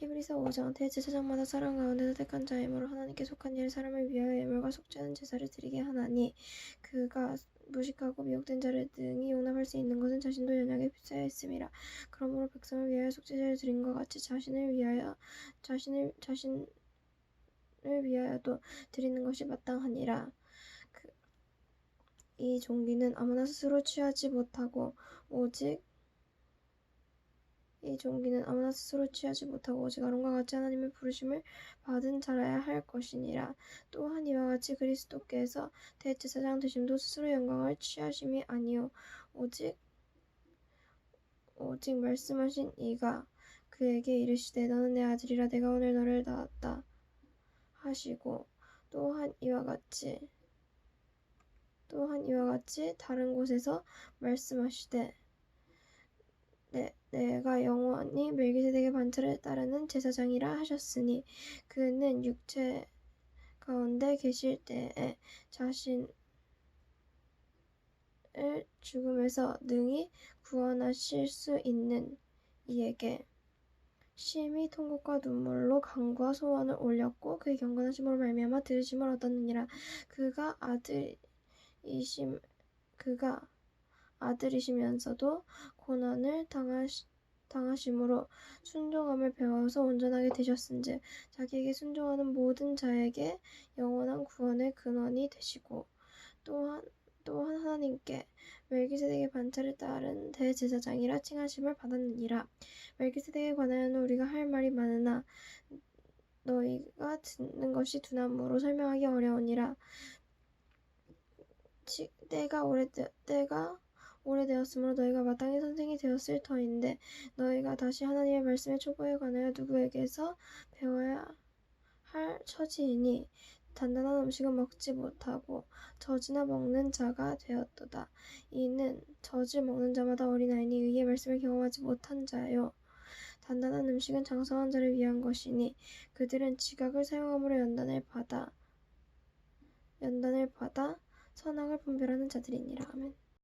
히브리서 5장 대제사장마다 사람 가운데서 택한 자이므로 하나님께 속한 일 사람을 위하여 예물과 속죄하는 제사를 드리게 하나니 그가 무식하고 미혹된 자를 등이 용납할 수 있는 것은 자신도 연약에 휩싸여 있음이라. 그러므로 백성을 위하여 속죄제를 드린 것 같이 자신을 위하여 자신을 자신을 위하여도 드리는 것이 마땅하니라. 그, 이 종기는 아무나 스스로 취하지 못하고 오직 이 종기는 아무나 스스로 취하지 못하고 오직 아론과 같이 하나님의 부르심을 받은 자라야 할 것이니라. 또한 이와 같이 그리스도께서 대제사장 되심도 스스로 영광을 취하심이 아니요 오직 오직 말씀하신 이가 그에게 이르시되 너는 내 아들이라 내가 오늘 너를 낳았다 하시고 또한 이와 같이 또한 이와 같이 다른 곳에서 말씀하시되 내, 내가 영원히 멜기세덱의 반차를 따르는 제사장이라 하셨으니 그는 육체 가운데 계실 때에 자신을 죽음에서 능히 구원하실 수 있는 이에게 심히 통곡과 눈물로 간구와 소원을 올렸고 그의 경건하심으로 말미암아 들으심을 얻었느니라. 그가 아들이심 그가 아들이시면서도 고난을 당하시, 당하심으로 순종함을 배워서 온전하게 되셨은즉 자기에게 순종하는 모든 자에게 영원한 구원의 근원이 되시고 또한 또한 하나님께 멜기세덱의 반차를 따른 대제사장이라 칭하심을 받았느니라. 멜기세덱에 관하여는 우리가 할 말이 많으나 너희가 듣는 것이 두나무로 설명하기 어려우니라. 지, 때가 오래 때가 오래되었으므로 너희가 마땅히 선생이 되었을 터인데 너희가 다시 하나님의 말씀의 초보에 관하여 누구에게서 배워야 할 처지이니 단단한 음식은 먹지 못하고 젖이나 먹는 자가 되었도다. 이는 젖을 먹는 자마다 어린아이니 의의 말씀을 경험하지 못한 자요. 단단한 음식은 장성한 자를 위한 것이니 그들은 지각을 사용함으로 연단을 받아 연단을 받아 선악을 분별하는 자들이니라. 아멘.